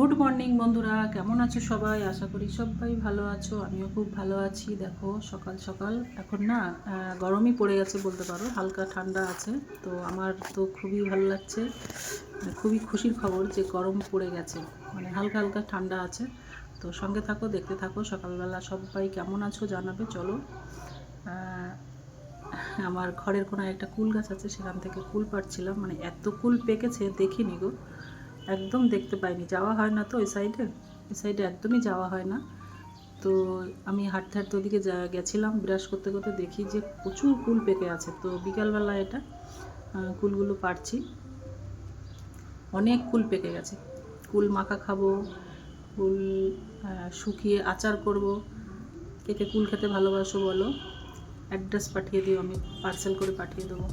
Good morning বন্ধুরা। কেমন আছো সবাই? আশা করি সবাই ভালো আছো। আমিও খুব ভালো আছি। দেখো, সকাল সকাল। এখন না গরমই পড়ে গেছে বলতে পারো। হালকা ঠান্ডা আছে। তো আমার তো খুবই ভালো লাগছে। মানে খুবই খুশির খবর যে গরম পড়ে গেছে। মানে হালকা হালকা ঠান্ডা আছে। তো সঙ্গে থাকো, দেখতে থাকো। সকালবেলা সবাই কেমন আছো জানাবে, চলো। আমার ঘরের কোনো একটা কুল গাছ আছে। সেখান থেকে কুল পাড়ছিলাম। মানে এত কুল পেকেছে, দেখিনি গো। একদম দেখতে পাইনি। যাওয়া হয় না তো ওই সাইডে ওই সাইডে একদমই যাওয়া হয় না। তো আমি হাঁটতে হাঁটতে ওদিকে যা- গেছিলাম ব্রাশ করতে করতে দেখি যে প্রচুর কুল পেকে আছে। তো বিকালবেলা এটা কুলগুলো পারছি অনেক কুল পেকে গেছে। কুল মাখা খাব, কুল শুকিয়ে আচার করব। কে কে কুল খেতে ভালোবাসো বলো? অ্যাড্রেস পাঠিয়ে দিও আমি পার্সেল করে পাঠিয়ে দেবো।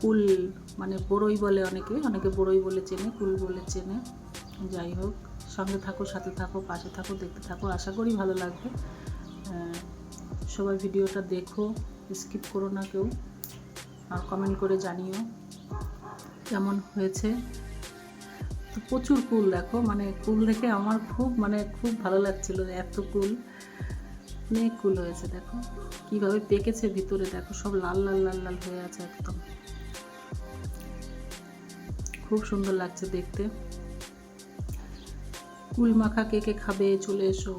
কুল মানে বড়ই বলে অনেকে অনেকে বড়ই বলে চেনে, কুল বলে চেনে। যাই হোক, সঙ্গে থাকো, সাথে থাকো, পাশে থাকো, দেখতে থাকো। আশা করি ভালো লাগবে। সবাই ভিডিওটা দেখো, স্কিপ করো না কেউ, আর কমেন্ট করে জানিও কেমন হয়েছে। তো প্রচুর কুল দেখো মানে কুল দেখে আমার খুব মানে খুব ভালো লাগছিল এত কুল। অনেক কুল হয়েছে, দেখো। কীভাবে পেকেছে ভিতরে, দেখো, সব লাল লাল লাল লাল হয়ে আছে একদম। খুব সুন্দর লাগছে দেখতে। কুল মাখা কে কে খাবে চলে এসো।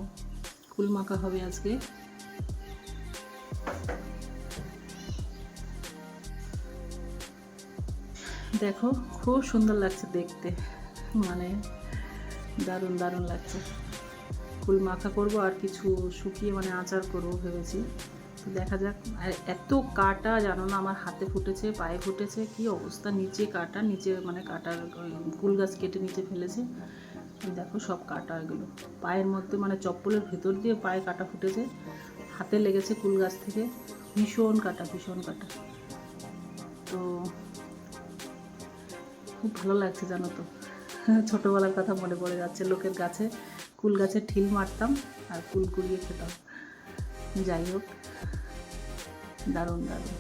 কুল মাখা হবে আজকে। দেখো, খুব সুন্দর লাগছে দেখতে। মানে দারুণ দারুণ লাগছে। কুল মাখা করব আর কিছু শুকিয়ে মানে আচার করব ভেবেছি। দেখা যাক, আর এত কাটা জানো না, আমার হাতে ফুটেছে, পায়ে ফুটেছে, কি অবস্থা? নিচে কাটা, নিচে মানে কাটার কুল গাছ কেটে নিচে ফেলেছে। দেখো সব কাটা এগুলো। পায়ের মধ্যে মানে চপ্পলের ভেতর দিয়ে পায়ে কাটা ফুটেছে। হাতে লেগেছে কুল গাছ থেকে। ভীষণ কাটা ভীষণ কাটা। তো খুব ভালো লাগছে জানো তো। ছোটোবেলার কথা মনে পড়ে যাচ্ছে, লোকের গাছে কুল গাছে ঠিল মারতাম আর কুল কুড়িয়ে খেতাম। যাই হোক। দারুণ দারুণ।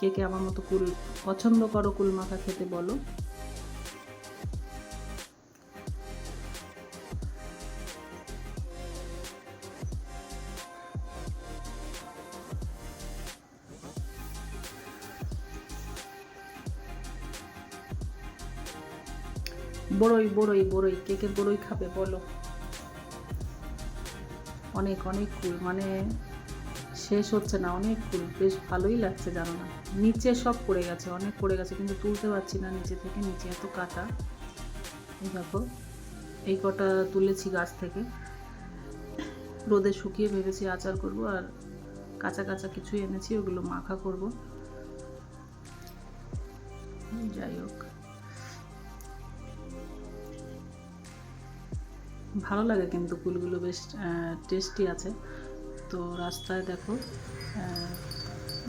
কে কে আমার মতো কুল পছন্দ করো কুল মাখা খেতে বলো। বড়ই বড়ই বড়ই, কে কে বড়ই খাবে বলো। অনেক অনেক কুল মানে শেষ হচ্ছে না অনেক কুল বেশ ভালোই লাগছে, জানো না? নিচে সব পড়ে গেছে, অনেক পড়ে গেছে, কিন্তু তুলতে পারছি না নিচে থেকে, নিচে এত কাটা। এই দেখো, এই কটা তুলেছি গাছ থেকে। রোদে শুকিয়ে ভেবেছি আচার করব, আর কাঁচা কাঁচা কিছু এনেছি, ওগুলো মাখা করব। যাই হোক। ভালো লাগে কিন্তু কুলগুলো বেশ টেস্টি আছে। তো রাস্তায় দেখো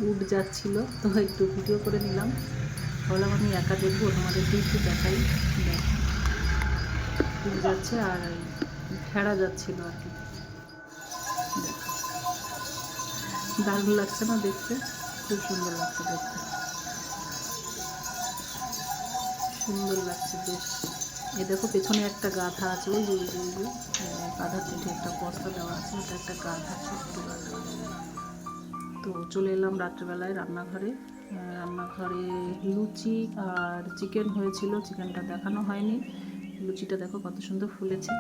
উড যাচ্ছিল, তো একটু ভিডিও করে নিলাম। ভাবলাম আমি একা দেখব, তোমাদেরকে একটু দেখাই। দেখো উড যাচ্ছে আর ভেড়া যাচ্ছিল আর কি। দারুণ লাগছে না দেখতে? খুব সুন্দর লাগছে দেখতে। সুন্দর লাগছে, বেশ। এই দেখো, পেছনে একটা গাধা আছে ওই ওই ওই গাধার পিঠে একটা বস্তা দেওয়া আছে, ওটা একটা গাধা ছোট্ট গাধা। তো চলে এলাম রাত্রেবেলায় রান্নাঘরে। রান্নাঘরে লুচি আর চিকেন হয়েছিল, চিকেনটা দেখানো হয়নি। লুচিটা দেখো কত সুন্দর ফুলেছে।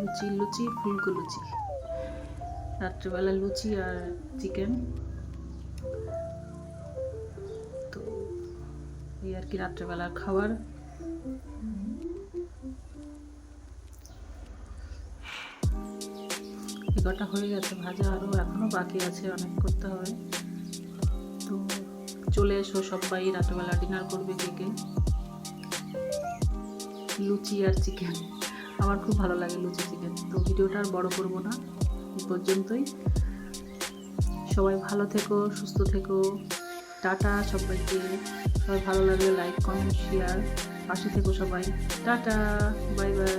লুচি লুচি, ফুলকো লুচি। রাত্রেবেলা লুচি আর চিকেন। তো এই আর কি রাত্রেবেলার খাবার। এগারোটা হয়ে গেছে ভাজা আরও এখনও বাকি আছে, অনেক করতে হবে। তো চলে এসো সবাই, রাত্রেবেলা ডিনার করবে কেকে লুচি আর চিকেন আমার খুব ভালো লাগে লুচি চিকেন তো ভিডিওটা আর বড়ো করব না, এই পর্যন্তই। সবাই ভালো থেকো, সুস্থ থেকো। টাটা সবাইকে। সবাই ভালো লাগলে লাইক কমেন্ট শেয়ার পাশে থেকো সবাই। Tata bye bye